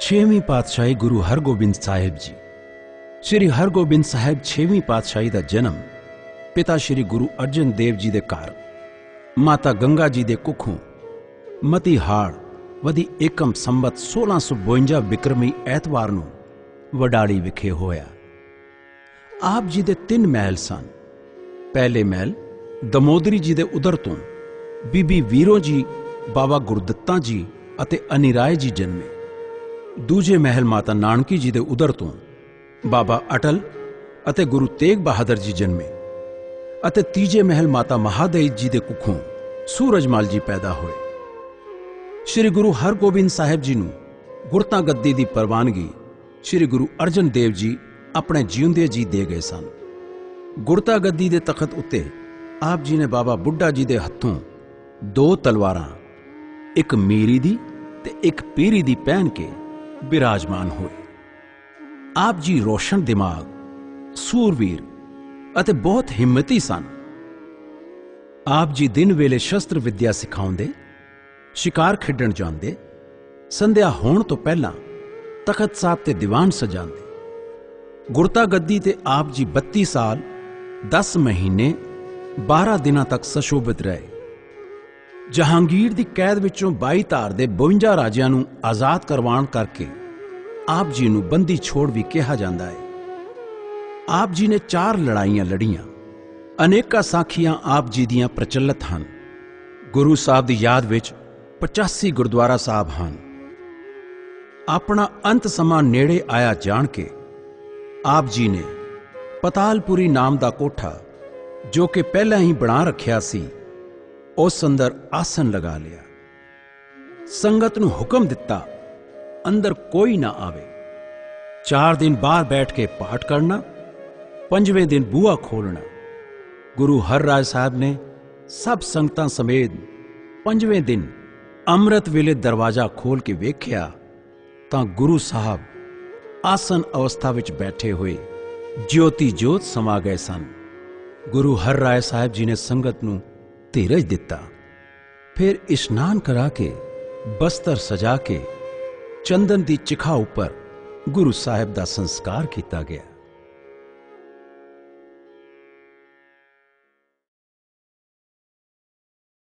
ਛੇਵੀਂ ਪਾਤਸ਼ਾਹੀ ਗੁਰੂ ਹਰਗੋਬਿੰਦ ਸਾਹਿਬ ਜੀ। ਸ੍ਰੀ ਹਰਗੋਬਿੰਦ ਸਾਹਿਬ ਛੇਵੀਂ ਪਾਤਸ਼ਾਹੀ ਦਾ ਜਨਮ ਪਿਤਾ ਸ੍ਰੀ ਗੁਰੂ ਅਰਜਨ ਦੇਵ ਜੀ ਦੇ ਘਰ, ਮਾਤਾ ਗੰਗਾ ਜੀ ਦੇ ਕੁੱਖੋਂ ਮਤੀ ਹਾੜ ਵਦੀ ਏਕਮ ਸੰਬਤ 1652 ਬਿਕਰਮੀ ਐਤਵਾਰ ਨੂੰ ਵਡਾਲੀ ਵਿਖੇ ਹੋਇਆ। ਆਪ ਜੀ ਦੇ ਤਿੰਨ ਮਹਿਲ ਸਨ। ਪਹਿਲੇ ਮਹਿਲ ਦਮੋਦਰੀ ਜੀ ਦੇ ਉਦਰ ਤੋਂ ਬੀਬੀ ਵੀਰੋ ਜੀ, ਬਾਬਾ ਗੁਰਦੱਤਾ ਜੀ ਅਤੇ ਅਨਿਰਾਏ ਜੀ ਜਨਮੇ। ਦੂਜੇ ਮਹਿਲ ਮਾਤਾ ਨਾਨਕੀ ਜੀ ਦੇ ਉਦਰ ਤੋਂ ਬਾਬਾ ਅਟਲ ਅਤੇ ਗੁਰੂ ਤੇਗ ਬਹਾਦਰ ਜੀ ਜਨਮੇ ਅਤੇ ਤੀਜੇ ਮਹਿਲ ਮਾਤਾ ਮਹਾਦੇਵ ਜੀ ਦੇ ਕੁੱਖੋਂ ਸੂਰਜਮਾਲ ਜੀ ਪੈਦਾ ਹੋਏ। ਸ੍ਰੀ ਗੁਰੂ ਹਰਗੋਬਿੰਦ ਸਾਹਿਬ ਜੀ ਨੂੰ ਗੁਰਤਾ ਗੱਦੀ ਦੀ ਪ੍ਰਵਾਨਗੀ ਸ੍ਰੀ ਗੁਰੂ ਅਰਜਨ ਦੇਵ ਜੀ ਆਪਣੇ ਜਿਉਂਦੇ ਜੀ ਦੇ ਗਏ ਸਨ। ਗੁਰਤਾ ਗੱਦੀ ਦੇ ਤਖਤ ਉੱਤੇ ਆਪ ਜੀ ਨੇ ਬਾਬਾ ਬੁੱਢਾ ਜੀ ਦੇ ਹੱਥੋਂ ਦੋ ਤਲਵਾਰਾਂ, ਇੱਕ ਮੀਰੀ ਦੀ ਤੇ ਇੱਕ ਪੀਰੀ ਦੀ ਪਹਿਨ ਕੇ ਬਿਰਾਜਮਾਨ ਹੋਏ। ਆਪ ਜੀ ਰੋਸ਼ਨ ਦਿਮਾਗ, ਸੂਰਵੀਰ ਅਤੇ ਬਹੁਤ ਹਿੰਮਤੀ ਸਨ। ਆਪ ਜੀ ਦਿਨ ਵੇਲੇ ਸ਼ਸਤਰ ਵਿਦਿਆ ਸਿਖਾਉਂਦੇ, ਸ਼ਿਕਾਰ ਖੇਡਣ ਜਾਂਦੇ, ਸੰਧਿਆ ਹੋਣ ਤੋਂ ਪਹਿਲਾਂ ਤਖਤ ਸਾਹਿਬ ਤੇ ਦੀਵਾਨ ਸਜਾਉਂਦੇ। ਗੁਰਤਾ ਗੱਦੀ ਤੇ ਆਪ ਜੀ 32 ਸਾਲ 10 ਮਹੀਨੇ 12 ਦਿਨਾਂ ਤੱਕ ਸਸ਼ੋਭਿਤ ਰਹੇ। ਜਹਾਂਗੀਰ ਦੀ ਕੈਦ ਵਿੱਚੋਂ 22 ਧਾਰ ਦੇ 52 ਰਾਜਿਆਂ ਨੂੰ ਆਜ਼ਾਦ ਕਰਵਾਉਣ ਕਰਕੇ ਆਪ ਜੀ ਨੂੰ ਬੰਦੀ ਛੋੜ ਵੀ ਕਿਹਾ ਜਾਂਦਾ ਹੈ। ਆਪ ਜੀ ਨੇ ਚਾਰ ਲੜਾਈਆਂ ਲੜੀਆਂ। ਅਨੇਕਾਂ ਸਾਖੀਆਂ ਆਪ ਜੀ ਦੀਆਂ ਪ੍ਰਚਲਿਤ ਹਨ। ਗੁਰੂ ਸਾਹਿਬ ਦੀ ਯਾਦ ਵਿੱਚ 85 ਗੁਰਦੁਆਰਾ ਸਾਹਿਬ ਹਨ। ਆਪਣਾ ਅੰਤ ਸਮਾਂ ਨੇੜੇ ਆਇਆ ਜਾਣ ਕੇ ਆਪ ਜੀ ਨੇ ਪਤਾਲਪੁਰੀ ਨਾਮ ਦਾ ਕੋਠਾ ਜੋ ਕਿ ਪਹਿਲਾਂ ਹੀ ਬਣਾ ਰੱਖਿਆ ਸੀ ਉਸ ਅੰਦਰ ਆਸਨ ਲਗਾ ਲਿਆ। ਸੰਗਤ ਨੂੰ ਹੁਕਮ ਦਿੱਤਾ, ਅੰਦਰ ਕੋਈ ਨਾ ਆਵੇ। ਚਾਰ ਦਿਨ ਬਾਹਰ ਬੈਠ ਕੇ ਪਾਠ ਕਰਨਾ, ਪੰਜਵੇਂ ਦਿਨ ਬੂਹਾ ਖੋਲਣਾ। ਗੁਰੂ ਹਰ ਹਰਰਾਜ ਸਾਹਿਬ ਨੇ ਸਭ ਸੰਗਤਾਂ ਸਮੇਤ ਪੰਜਵੇਂ ਦਿਨ ਅੰਮ੍ਰਿਤ ਵੇਲੇ ਦਰਵਾਜ਼ਾ ਖੋਲ ਕੇ ਵੇਖਿਆ, ਤਾਂ ਗੁਰੂ ਸਾਹਿਬ ਆਸਨ ਅਵਸਥਾ ਵਿੱਚ ਬੈਠੇ ਹੋਏ ਜੋਤੀ ਜੋਤ ਸਮਾ ਗਏ ਸਨ। ਗੁਰੂ ਹਰ ਹਰਰਾਏ ਸਾਹਿਬ ਜੀ ਨੇ ਸੰਗਤ ਨੂੰ ਧੀਰਜ ਦਿੱਤਾ। ਫਿਰ ਇਸ਼ਨਾਨ ਕਰਾ ਕੇ, ਬਸਤਰ ਸਜਾ ਕੇ, ਚੰਦਨ ਦੀ ਚਿਖਾ ਉੱਪਰ ਗੁਰੂ ਸਾਹਿਬ ਦਾ ਸੰਸਕਾਰ ਕੀਤਾ ਗਿਆ।